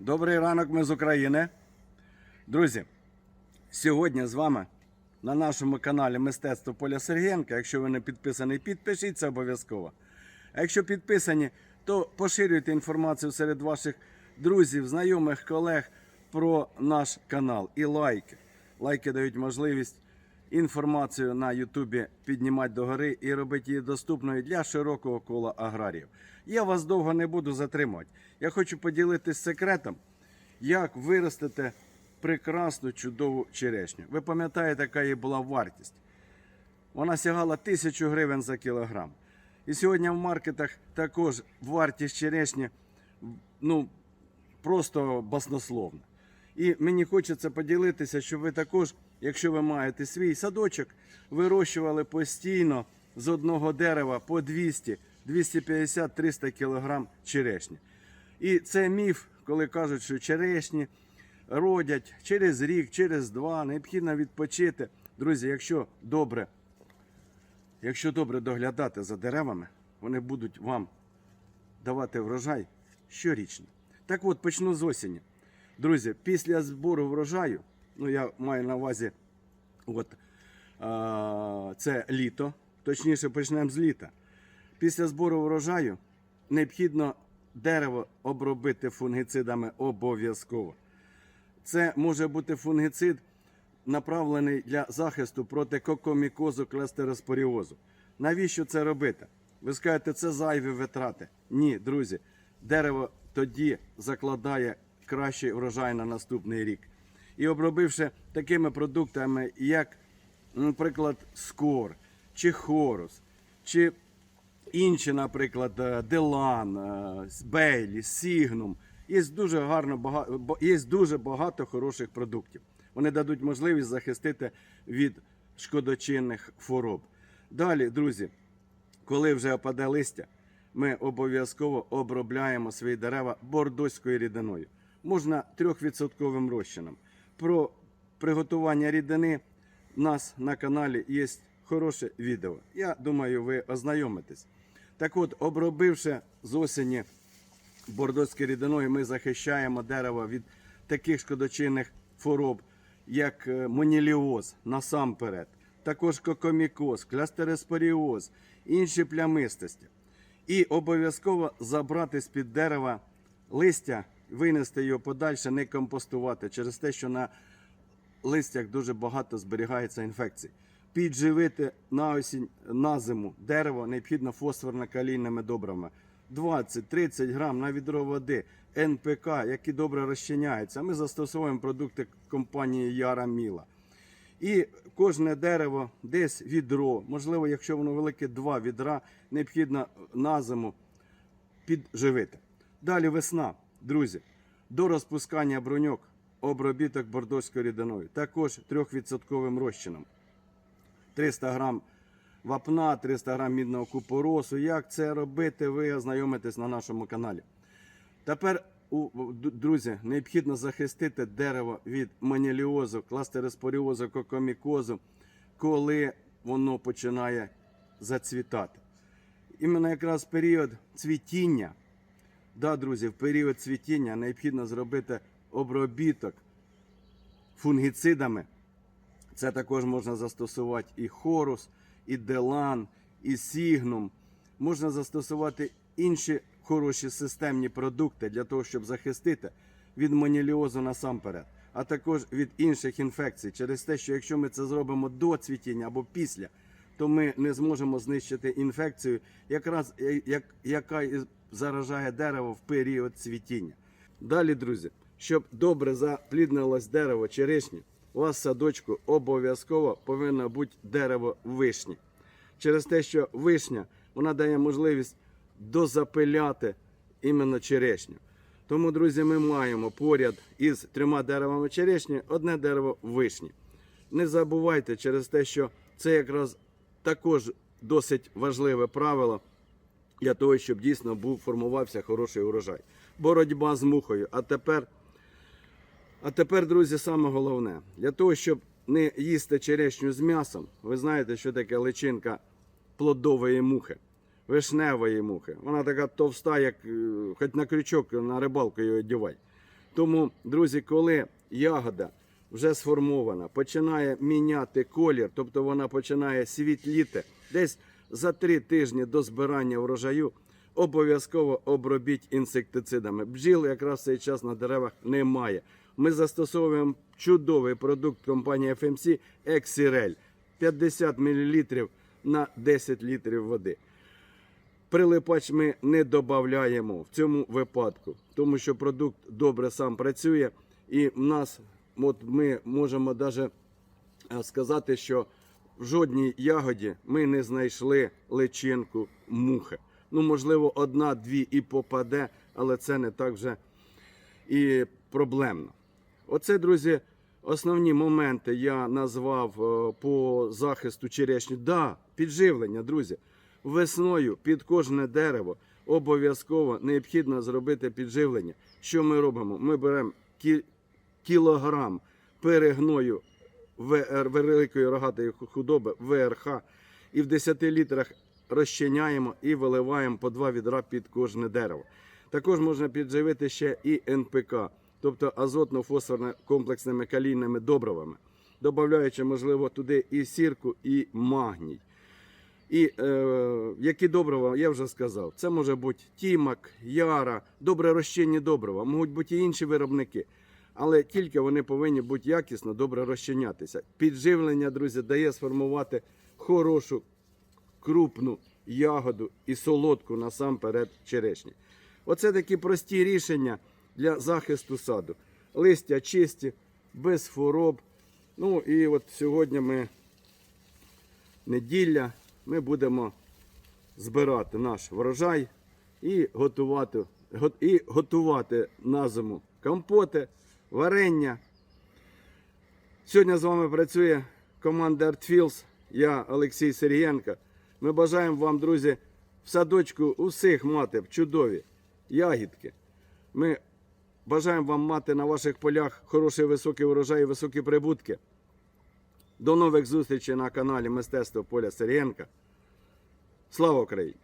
Добрий ранок, ми з України. Друзі, сьогодні з вами на нашому каналі Мистецтво Поля Сергієнка. Якщо ви не підписані, підпишіться обов'язково. А якщо підписані, то поширюйте інформацію серед ваших друзів, знайомих, колег про наш канал і лайки. Лайки дають можливість інформацію на Ютубі піднімати догори і робити її доступною для широкого кола аграріїв. Я вас довго не буду затримувати. Я хочу поділитися секретом, як виростити прекрасну чудову черешню. Ви пам'ятаєте, яка її була вартість? Вона сягала тисячу гривень за кілограм. І сьогодні в маркетах також вартість черешні ну, просто баснословна. І мені хочеться поділитися, щоб ви також, якщо ви маєте свій садочок, вирощували постійно з одного дерева по 200, 250, 300 кг черешні. І це міф, коли кажуть, що черешні родять через рік, через два, необхідно відпочити. Друзі, якщо добре, якщо добре доглядати за деревами, вони будуть вам давати врожай щорічно. Так от, почну з осені. Друзі, після збору врожаю, ну я маю на увазі, от, а, це літо, точніше почнемо з літа. Після збору врожаю необхідно дерево обробити фунгицидами обов'язково. Це може бути фунгицид, направлений для захисту проти кокомікозу клестероспоріозу. Навіщо це робити? Ви скажете, це зайві витрати. Ні, друзі, дерево тоді закладає кращий врожай на наступний рік. І обробивши такими продуктами, як, наприклад, скор, чи хорус, чи інші, наприклад, е, Делан, е, Бейлі, Сігнум. Є дуже гарно багато, є дуже багато хороших продуктів. Вони дадуть можливість захистити від шкодочинних хвороб. Далі, друзі, коли вже опаде листя, ми обов'язково обробляємо свої дерева бордоською рідиною. Можна 3% розчином. Про приготування рідини у нас на каналі є хороше відео. Я думаю, ви ознайомитесь. Так от, обробивши з осені бордоською рідиною, ми захищаємо дерево від таких шкодочинних хвороб, як е, моніліоз насамперед, також кокомікоз, клястереспоріоз, інші плямистості. І обов'язково забрати з-під дерева листя, винести його подальше, не компостувати через те, що на листях дуже багато зберігається інфекцій. Підживити на осінь, на зиму дерево необхідно фосфорно-калійними добривами. 20-30 грам на відро води, НПК, які добре розчиняються. Ми застосовуємо продукти компанії Яра Міла. І кожне дерево десь відро, можливо, якщо воно велике, два відра, необхідно на зиму підживити. Далі весна, друзі, до розпускання бруньок обробіток бордоською рідиною, також 3% розчином. 300 грам вапна, 300 грам мідного купоросу. Як це робити, ви ознайомитесь на нашому каналі. Тепер, друзі, необхідно захистити дерево від маніліозу, кластероспоріозу, кокомікозу, коли воно починає зацвітати. Іменно якраз період цвітіння, да, друзі, в період цвітіння необхідно зробити обробіток фунгіцидами. Це також можна застосувати і хорус, і делан, і сігнум. Можна застосувати інші хороші системні продукти для того, щоб захистити від маніліозу насамперед, а також від інших інфекцій. Через те, що якщо ми це зробимо до цвітіння або після, то ми не зможемо знищити інфекцію, якраз як, яка заражає дерево в період цвітіння. Далі, друзі, щоб добре запліднилось дерево черешні, у вас в садочку обов'язково повинно бути дерево вишні. Через те, що вишня вона дає можливість дозапиляти іменно черешню. Тому, друзі, ми маємо поряд із трьома деревами черешні одне дерево вишні. Не забувайте через те, що це якраз також досить важливе правило для того, щоб дійсно був формувався хороший урожай. Боротьба з мухою. А тепер, а тепер, друзі, саме головне, для того, щоб не їсти черешню з м'ясом, ви знаєте, що таке личинка плодової мухи, вишневої мухи. Вона така товста, як е, хоч на крючок на рибалку її одівай. Тому, друзі, коли ягода вже сформована, починає міняти колір, тобто вона починає світліти, десь за три тижні до збирання врожаю обов'язково обробіть інсектицидами. Бджіл якраз в цей час на деревах немає. Ми застосовуємо чудовий продукт компанії FMC Exirel 50 мл на 10 літрів води. Прилипач ми не додаємо в цьому випадку, тому що продукт добре сам працює, і в нас от ми можемо навіть сказати, що в жодній ягоді ми не знайшли личинку мухи. Ну, можливо, одна-дві і попаде, але це не так вже і проблемно. Оце, друзі, основні моменти я назвав е, по захисту черешні. Да, підживлення, друзі. Весною під кожне дерево обов'язково необхідно зробити підживлення. Що ми робимо? Ми беремо кі- кілограм перегною ВР, великої рогатої худоби ВРХ і в 10 літрах розчиняємо і виливаємо по два відра під кожне дерево. Також можна підживити ще і НПК, тобто азотно-фосфорно комплексними калійними добривами, додаючи, можливо, туди і сірку, і магній. І е, які добрива, я вже сказав, це може бути тімак, яра, добре розчинні добрива, можуть бути і інші виробники. Але тільки вони повинні бути якісно, добре розчинятися. Підживлення, друзі, дає сформувати хорошу, крупну ягоду і солодку насамперед черешні. Оце такі прості рішення для захисту саду. Листя чисті, без хвороб. Ну і от сьогодні ми неділя ми будемо збирати наш врожай і готувати, і готувати на зиму компоти, варення. Сьогодні з вами працює команда ArtFields, я Олексій Сергієнко. Ми бажаємо вам, друзі, в садочку усіх мати чудові ягідки. Ми бажаємо вам мати на ваших полях хороший високий урожай і високі прибутки. До нових зустрічей на каналі Мистецтво Поля Сергієнка. Слава Україні!